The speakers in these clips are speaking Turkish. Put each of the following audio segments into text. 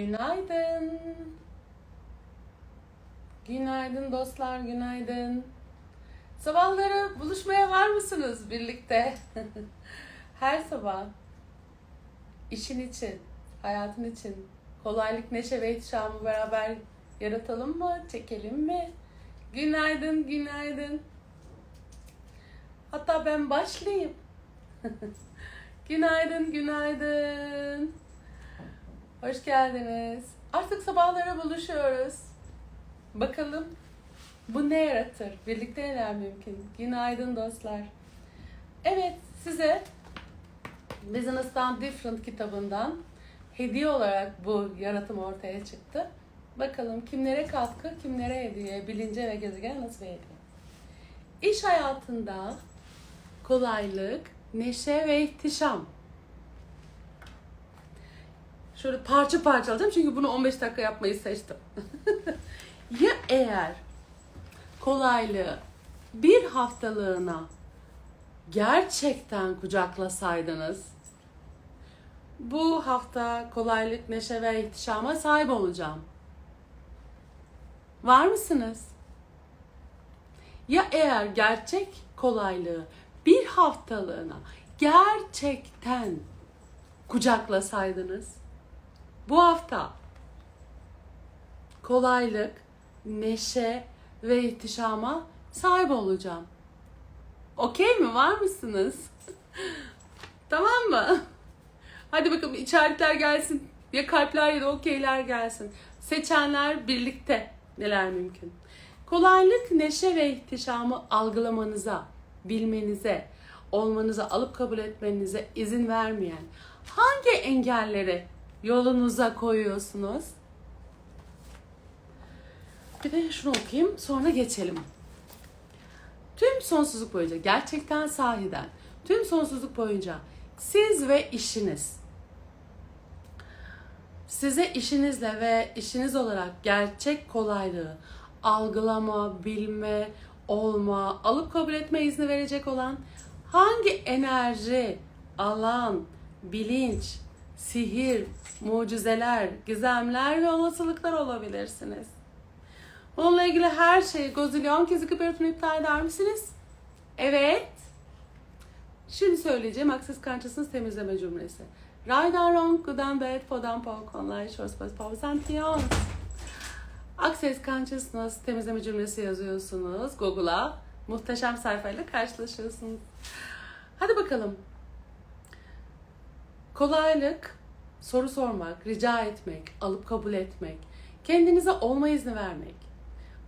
Günaydın. Günaydın dostlar, günaydın. Sabahları buluşmaya var mısınız birlikte? Her sabah. işin için, hayatın için kolaylık, neşe ve ihtişamı beraber yaratalım mı, çekelim mi? Günaydın, günaydın. Hatta ben başlayayım. günaydın, günaydın. Hoş geldiniz. Artık sabahlara buluşuyoruz. Bakalım bu ne yaratır? Birlikte neler mümkün? Günaydın dostlar. Evet size Business'tan Different kitabından hediye olarak bu yaratım ortaya çıktı. Bakalım kimlere katkı, kimlere hediye, bilince ve gezegen nasıl bir hediye? İş hayatında kolaylık, neşe ve ihtişam. Şöyle parça parça alacağım çünkü bunu 15 dakika yapmayı seçtim. ya eğer kolaylığı bir haftalığına gerçekten kucaklasaydınız bu hafta kolaylık, neşe ve ihtişama sahip olacağım. Var mısınız? Ya eğer gerçek kolaylığı bir haftalığına gerçekten kucaklasaydınız bu hafta kolaylık, neşe ve ihtişama sahip olacağım. Okey mi? Var mısınız? tamam mı? Hadi bakalım işaretler gelsin. Ya kalpler ya da okeyler gelsin. Seçenler birlikte neler mümkün. Kolaylık, neşe ve ihtişamı algılamanıza, bilmenize, olmanıza, alıp kabul etmenize izin vermeyen hangi engelleri yolunuza koyuyorsunuz? Bir de şunu okuyayım sonra geçelim. Tüm sonsuzluk boyunca gerçekten sahiden tüm sonsuzluk boyunca siz ve işiniz size işinizle ve işiniz olarak gerçek kolaylığı algılama, bilme, olma, alıp kabul etme izni verecek olan hangi enerji, alan, bilinç, sihir, mucizeler, gizemler ve olasılıklar olabilirsiniz. Bununla ilgili her şeyi gozilyon kez öğretimi iptal eder misiniz? Evet. Şimdi söyleyeceğim Access Consciousness temizleme cümlesi. Right and wrong, good and bad, pod and poc, online, short space, pause and beyond. Access temizleme cümlesi yazıyorsunuz Google'a. Muhteşem sayfayla karşılaşıyorsunuz. Hadi bakalım. Kolaylık, soru sormak, rica etmek, alıp kabul etmek, kendinize olma izni vermek,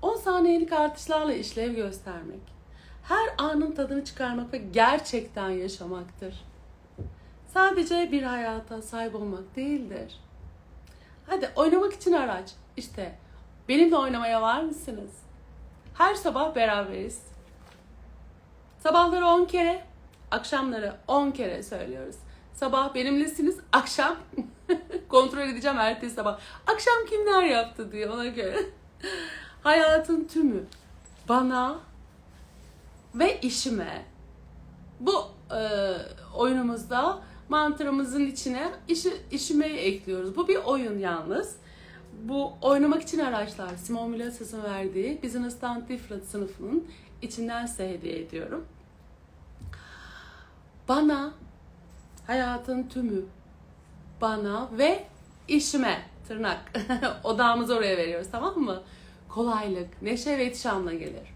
10 saniyelik artışlarla işlev göstermek, her anın tadını çıkarmak ve gerçekten yaşamaktır. Sadece bir hayata sahip olmak değildir. Hadi oynamak için araç. İşte benimle oynamaya var mısınız? Her sabah beraberiz. Sabahları 10 kere, akşamları 10 kere söylüyoruz. Sabah benimlesiniz, akşam kontrol edeceğim ertesi sabah. Akşam kimler yaptı diye ona göre. Hayatın tümü bana ve işime. Bu e, oyunumuzda mantramızın içine işi, işime ekliyoruz. Bu bir oyun yalnız. Bu oynamak için araçlar Simon Milases'in verdiği Business'tan Different sınıfının içinden size hediye ediyorum. Bana hayatın tümü bana ve işime tırnak odağımızı oraya veriyoruz tamam mı? Kolaylık, neşe ve ihtişamla gelir.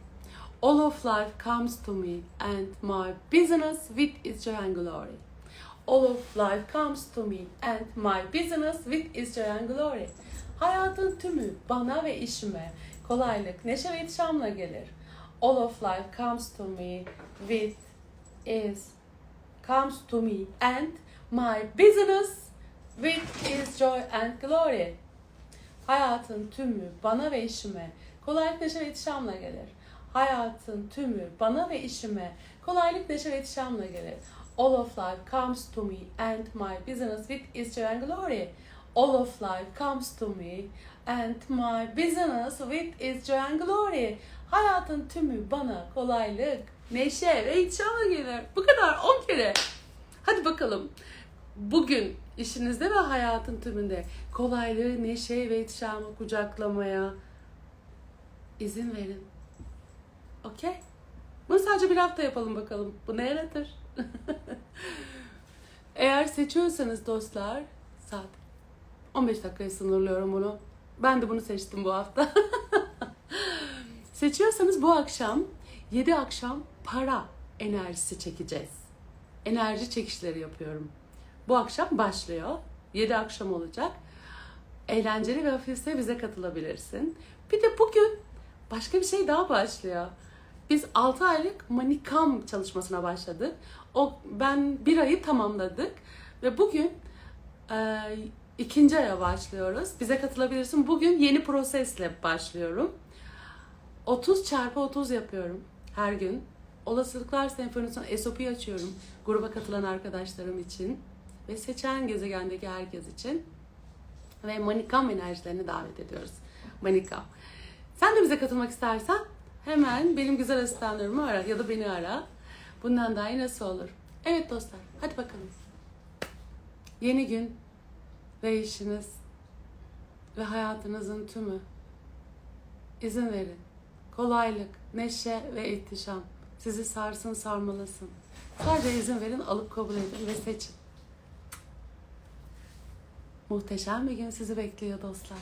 All of life comes to me and my business with its joy and glory. All of life comes to me and my business with its joy and glory. Hayatın tümü bana ve işime kolaylık, neşe ve ihtişamla gelir. All of life comes to me with is comes to me and my business with its joy and glory. Hayatın tümü bana ve işime kolaylık, neşe ve ihtişamla gelir. Hayatın tümü bana ve işime kolaylık, neşe ve ihtişamla gelir. All of life comes to me and my business with its joy and glory. All of life comes to me and my business with its joy and glory. Hayatın tümü bana kolaylık, neşe ihtişamla gelir. Bu kadar 10 kere. Hadi bakalım. Bugün işinizde ve hayatın tümünde kolaylığı, neşe ve ihtişamı kucaklamaya izin verin. Okey? Bunu sadece bir hafta yapalım bakalım. Bu ne yaratır? Eğer seçiyorsanız dostlar saat 15 dakikaya sınırlıyorum bunu. Ben de bunu seçtim bu hafta. Seçiyorsanız bu akşam 7 akşam para enerjisi çekeceğiz. Enerji çekişleri yapıyorum. Bu akşam başlıyor. 7 akşam olacak. Eğlenceli ve hafifse bize katılabilirsin. Bir de bugün başka bir şey daha başlıyor. Biz 6 aylık manikam çalışmasına başladık. O ben bir ayı tamamladık ve bugün e, ikinci aya başlıyoruz. Bize katılabilirsin. Bugün yeni prosesle başlıyorum. 30 çarpı 30 yapıyorum her gün. Olasılıklar senfonisini SOP'yi açıyorum gruba katılan arkadaşlarım için ve seçen gezegendeki herkes için ve manikam enerjilerini davet ediyoruz. Manikam. Sen de bize katılmak istersen hemen benim güzel asistanlarımı ara ya da beni ara. Bundan daha iyi nasıl olur? Evet dostlar hadi bakalım. Yeni gün ve işiniz ve hayatınızın tümü izin verin. Kolaylık, neşe ve ihtişam sizi sarsın sarmalasın. Sadece izin verin, alıp kabul edin ve seçin. Muhteşem bir gün sizi bekliyor dostlar.